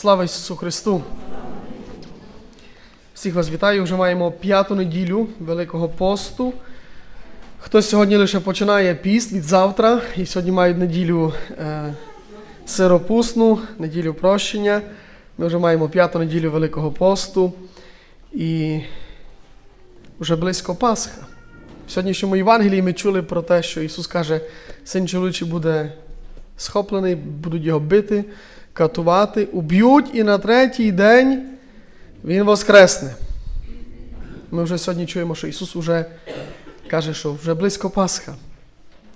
Слава Ісусу Христу! Всіх вас вітаю. Вже маємо п'яту неділю Великого посту. Хтось сьогодні лише починає піст від завтра, і сьогодні мають неділю е, сиропусну, неділю прощення. Ми вже маємо п'яту неділю Великого посту і вже близько Пасха. В сьогоднішньому Євангелії ми чули про те, що Ісус каже, син чоловічий буде схоплений, будуть його бити, катувати, уб'ють, і на третій день Він воскресне. Ми вже сьогодні чуємо, що Ісус вже каже, що вже близько Пасха.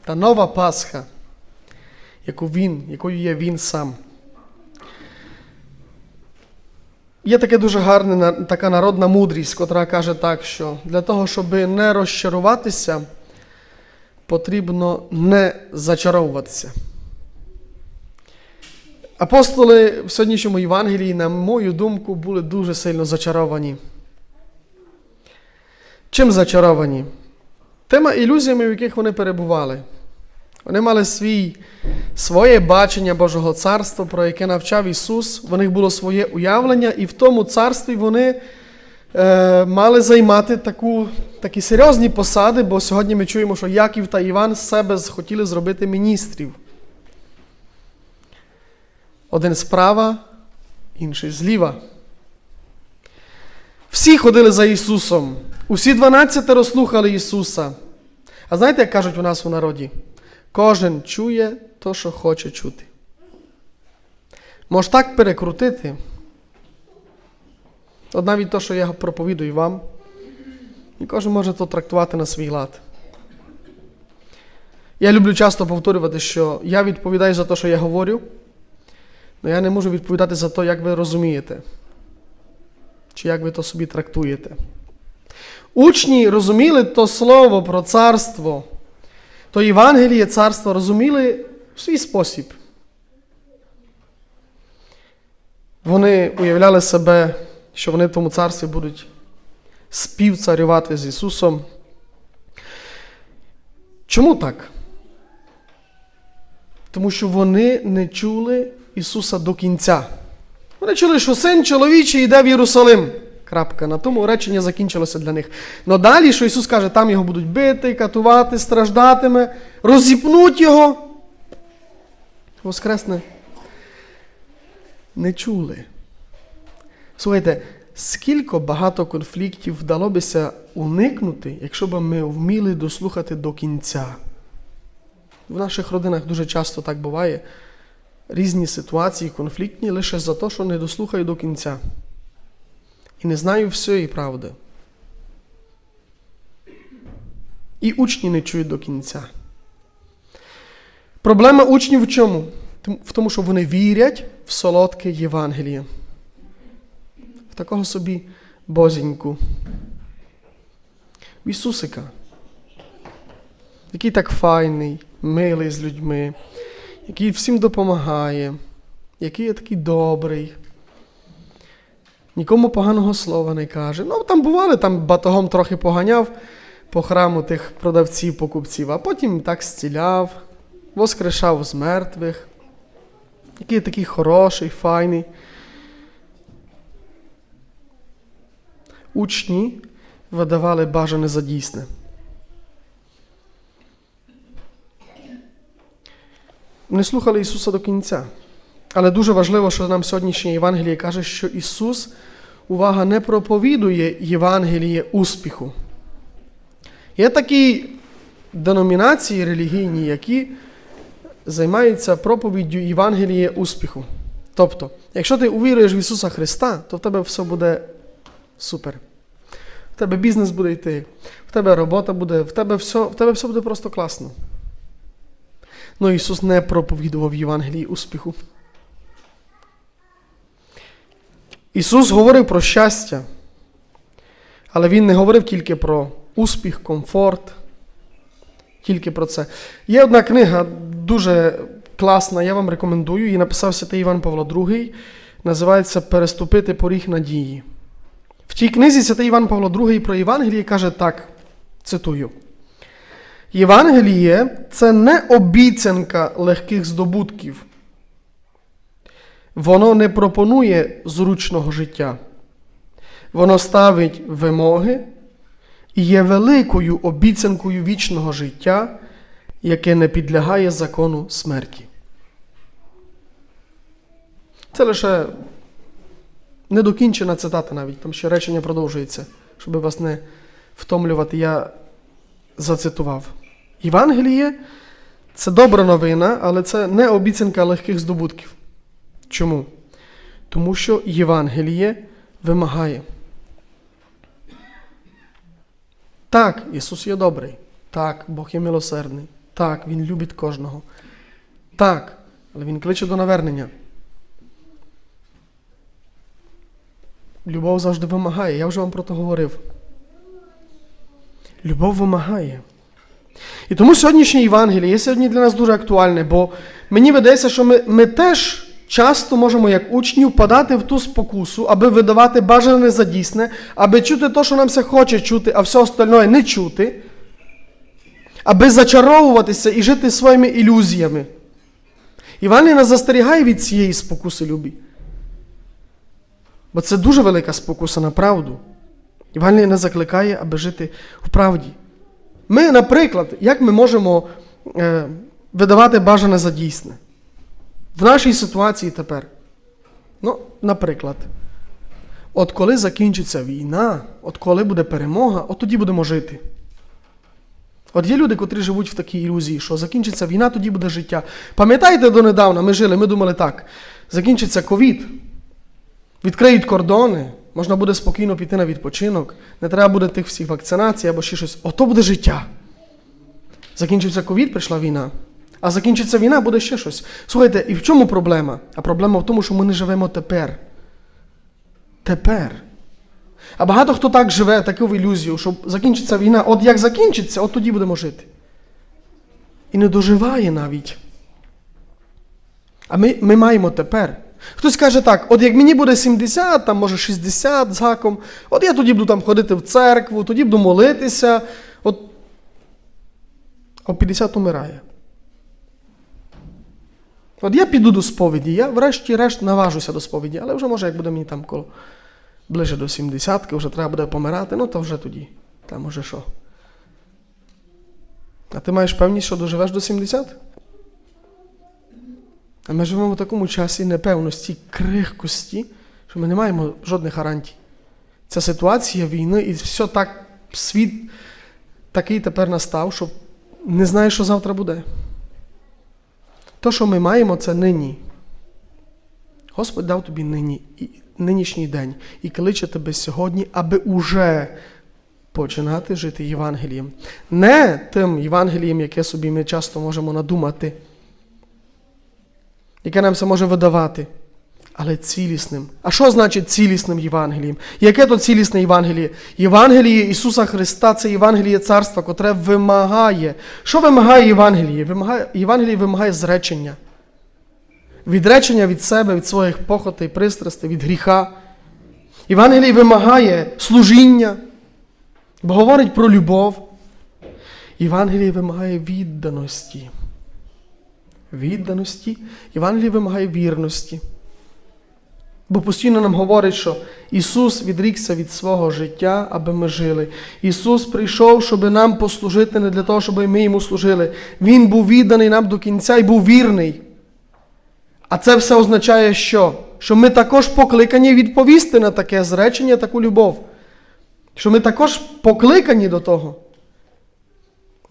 Та нова Пасха, яку Він, якою є Він сам. Є таке дуже гарне така народна мудрість, котра каже так, що для того, щоб не розчаруватися, потрібно не зачаровуватися. Апостоли в сьогоднішньому Євангелії, на мою думку, були дуже сильно зачаровані. Чим зачаровані? Тими ілюзіями, в яких вони перебували. Вони мали свій, своє бачення Божого царства, про яке навчав Ісус. В них було своє уявлення, і в тому царстві вони е, мали займати таку, такі серйозні посади, бо сьогодні ми чуємо, що Яків та Іван з себе хотіли зробити міністрів. Один справа, інший зліва. Всі ходили за Ісусом. Усі 12 розслухали Ісуса. А знаєте, як кажуть у нас у народі? Кожен чує то, що хоче чути. Може так перекрутити. От навіть то, що я проповідую вам, і кожен може то трактувати на свій лад. Я люблю часто повторювати, що я відповідаю за те, що я говорю, але я не можу відповідати за те, як ви розумієте, чи як ви то собі трактуєте. Учні розуміли то слово про царство, то Євангеліє царства розуміли в свій спосіб. Вони уявляли себе, що вони в тому царстві будуть співцарювати з Ісусом. Чому так? Тому що вони не чули Ісуса до кінця. Вони чули, що син чоловічий йде в Єрусалим. Крапка. На тому речення закінчилося для них. Но далі, що Ісус каже, там його будуть бити, катувати, страждатиме, розіпнуть його. Воскресне. Не чули. Слухайте, скільки багато конфліктів вдало бися уникнути, якщо б ми вміли дослухати до кінця. В наших родинах дуже часто так буває. Різні ситуації конфліктні лише за те, що не дослухаю до кінця. І не знаю всієї правди. І учні не чують до кінця. Проблема учнів в чому? В тому, що вони вірять в солодке Євангеліє. В такого собі бозіньку. В Ісусика, який так файний, милий з людьми, який всім допомагає, який є такий добрий. Нікому поганого слова не каже. Ну, там бували, там батогом трохи поганяв по храму тих продавців, покупців, а потім так зціляв, воскрешав з мертвих. Який такий хороший, файний. Учні видавали бажане за дійсне. Не слухали Ісуса до кінця. Але дуже важливо, що нам сьогоднішнє Євангеліє каже, що Ісус, увага, не проповідує Євангеліє успіху. Є такі деномінації релігійні, які займаються проповіддю Євангеліє успіху. Тобто, якщо ти увіруєш в Ісуса Христа, то в тебе все буде супер. В тебе бізнес буде йти, в тебе робота буде, в тебе все, в тебе все буде просто класно. Ну Ісус не проповідував Євангелії успіху. Ісус говорив про щастя, але Він не говорив тільки про успіх, комфорт, тільки про це. Є одна книга дуже класна, я вам рекомендую, її написав святий Іван Павло II, називається Переступити поріг надії. В тій книзі святий Іван Павло II про Євангеліє каже так, цитую. Євангеліє це не обіцянка легких здобутків. Воно не пропонує зручного життя. Воно ставить вимоги і є великою обіцянкою вічного життя, яке не підлягає закону смерті. Це лише недокінчена цитата навіть, там ще речення продовжується, щоб вас не втомлювати, я зацитував. Євангеліє це добра новина, але це не обіцянка легких здобутків. Чому? Тому що Євангеліє вимагає. Так, Ісус є добрий. Так, Бог є милосердний. Так, Він любить кожного. Так, але Він кличе до навернення. Любов завжди вимагає. Я вже вам про це говорив. Любов вимагає. І тому сьогоднішнє Євангеліє сьогодні для нас дуже актуальне, бо мені видається, що ми, ми теж часто можемо, як учні, впадати в ту спокусу, аби видавати бажане за дійсне, аби чути те, що нам все хоче чути, а все остальне не чути, аби зачаровуватися і жити своїми ілюзіями. Євангеліє нас застерігає від цієї спокуси любі. Бо це дуже велика спокуса на правду. Євангеліє нас закликає, аби жити в правді. Ми, наприклад, як ми можемо е, видавати бажане за дійсне? В нашій ситуації тепер. Ну, наприклад, от коли закінчиться війна, от коли буде перемога, от тоді будемо жити. От є люди, котрі живуть в такій ілюзії, що закінчиться війна, тоді буде життя. Пам'ятаєте, донедавна ми жили, ми думали так: закінчиться ковід, відкриють кордони, можна буде спокійно піти на відпочинок, не треба буде тих всіх вакцинацій або ще щось. Ото буде життя. Закінчився ковід, прийшла війна. А закінчиться війна, буде ще щось. Слухайте, і в чому проблема? А проблема в тому, що ми не живемо тепер. Тепер. А багато хто так живе, таку ілюзію, що закінчиться війна, от як закінчиться, от тоді будемо жити. І не доживає навіть. А ми, ми маємо тепер. Хтось каже так: от як мені буде 70, там може 60 з гаком, от я тоді буду там ходити в церкву, тоді буду молитися. От а в 50 умирає. От я піду до сповіді, я врешті-решт наважуся до сповіді, але вже може, як буде мені там коло ближе до 70 вже треба буде помирати, ну то вже тоді. Там уже що. А ти маєш певність, що доживеш до 70? А ми живемо в такому часі непевності, крихкості, що ми не маємо жодних гарантій. Ця ситуація війни і все так, світ такий тепер настав, що не знаєш, що завтра буде. То, що ми маємо, це нині. Господь дав тобі нині, і, нинішній день і кличе тебе сьогодні, аби уже починати жити Євангелієм. Не тим Євангелієм, яке собі ми часто можемо надумати, яке нам це може видавати, але цілісним. А що значить цілісним Євангелієм? Яке то цілісне Євангеліє? Євангеліє Ісуса Христа це Євангеліє Царства, котре вимагає. Що вимагає Євангеліє? Вимагає, Євангеліє вимагає зречення. Відречення від себе, від своїх похотей, пристрастей, від гріха. Євангеліє вимагає служіння, бо говорить про любов. Євангеліє вимагає відданості. Відданості. Євангеліє вимагає вірності. Бо постійно нам говорить, що Ісус відрікся від свого життя, аби ми жили. Ісус прийшов, щоб нам послужити, не для того, щоб ми йому служили. Він був відданий нам до кінця і був вірний. А це все означає, що? Що ми також покликані відповісти на таке зречення, таку любов. Що ми також покликані до того.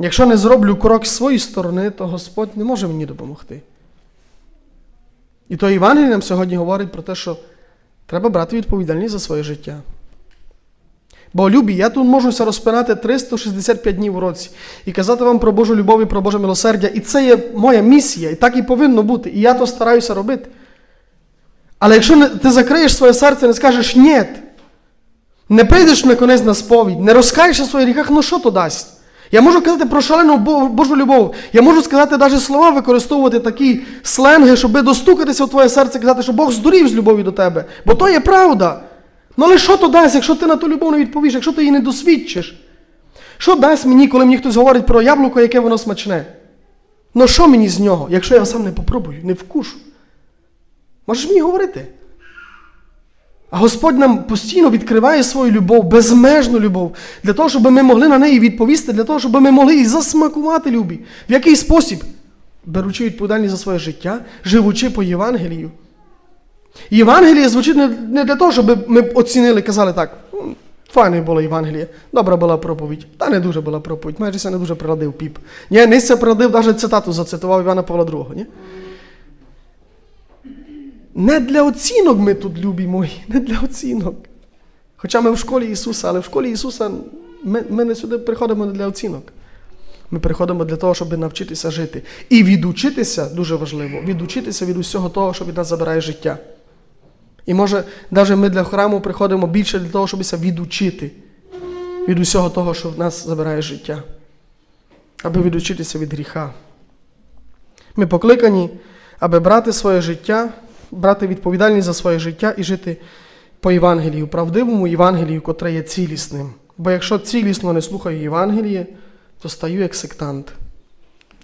Якщо не зроблю крок з своєї сторони, то Господь не може мені допомогти. І то Євангеліє нам сьогодні говорить про те, що треба брати відповідальність за своє життя. Бо любі, я тут можуся розпинати 365 днів у році і казати вам про Божу любов і про Боже милосердя. І це є моя місія, і так і повинно бути. І я то стараюся робити. Але якщо ти закриєш своє серце і не скажеш ні, не прийдеш на конець на сповідь, не розкаєшся в своїх гріхах, ну що то дасть? Я можу казати про шалену Божу любов. Я можу сказати навіть слова, використовувати такі сленги, щоб достукатися в твоє серце і казати, що Бог здурів з любові до тебе. Бо то є правда. Ну але що то дасть, якщо ти на ту любов не відповіш, якщо ти її не досвідчиш? Що дасть мені, коли мені хтось говорить про яблуко, яке воно смачне? Ну що мені з нього, якщо я сам не попробую, не вкушу? Можеш мені говорити? А Господь нам постійно відкриває свою любов, безмежну любов, для того, щоб ми могли на неї відповісти, для того, щоб ми могли і засмакувати любі. В який спосіб? Беручи відповідальність за своє життя, живучи по Євангелію. Євангеліє звучить не, для того, щоб ми оцінили, казали так. «М, Файне було Євангеліє, добра була проповідь. Та не дуже була проповідь, майже ся не дуже прирадив піп. Ні, не ся прирадив, навіть цитату зацитував Івана Павла II. Ні? Не для оцінок ми тут, любі мої, не для оцінок. Хоча ми в школі Ісуса, але в школі Ісуса ми, ми не сюди приходимо не для оцінок. Ми приходимо для того, щоб навчитися жити. І відучитися, дуже важливо, відучитися від усього того, що від нас забирає життя. І може, навіть ми для храму приходимо більше для того, щоб відучити від усього того, що в нас забирає життя, аби відучитися від гріха. Ми покликані, аби брати своє життя, брати відповідальність за своє життя і жити по Євангелію, правдивому Євангелію, котре є цілісним. Бо якщо цілісно не слухаю Євангеліє, то стаю як сектант,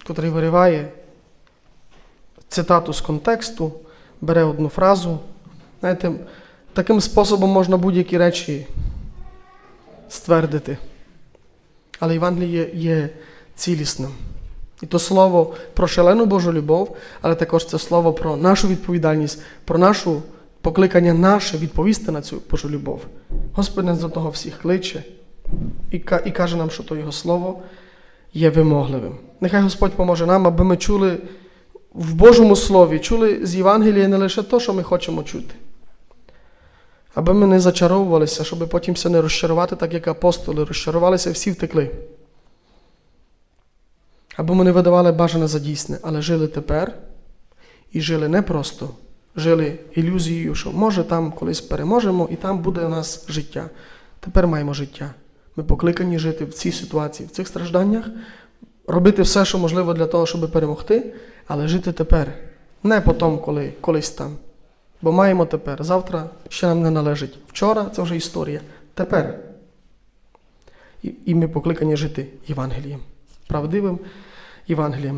котрий вириває цитату з контексту, бере одну фразу. Знаєте, таким способом можна будь-які речі ствердити. Але Євангеліє є цілісним. І то слово про шалену Божу любов, але також це слово про нашу відповідальність, про нашу покликання наше відповісти на цю Божу любов. Господь нас до того всіх кличе і, ка- і каже нам, що то Його слово є вимогливим. Нехай Господь поможе нам, аби ми чули в Божому Слові, чули з Євангелія не лише те, що ми хочемо чути. Аби ми не зачаровувалися, щоб потім все не розчарувати, так як апостоли розчарувалися, всі втекли. Аби ми не видавали бажане за дійсне, але жили тепер і жили не просто, жили ілюзією, що може там колись переможемо, і там буде у нас життя. Тепер маємо життя. Ми покликані жити в цій ситуації, в цих стражданнях, робити все, що можливо для того, щоб перемогти, але жити тепер, не потім, коли колись там. Бо маємо тепер. Завтра ще нам не належить. Вчора це вже історія. Тепер. І ми покликані жити Євангелієм, правдивим Євангелієм.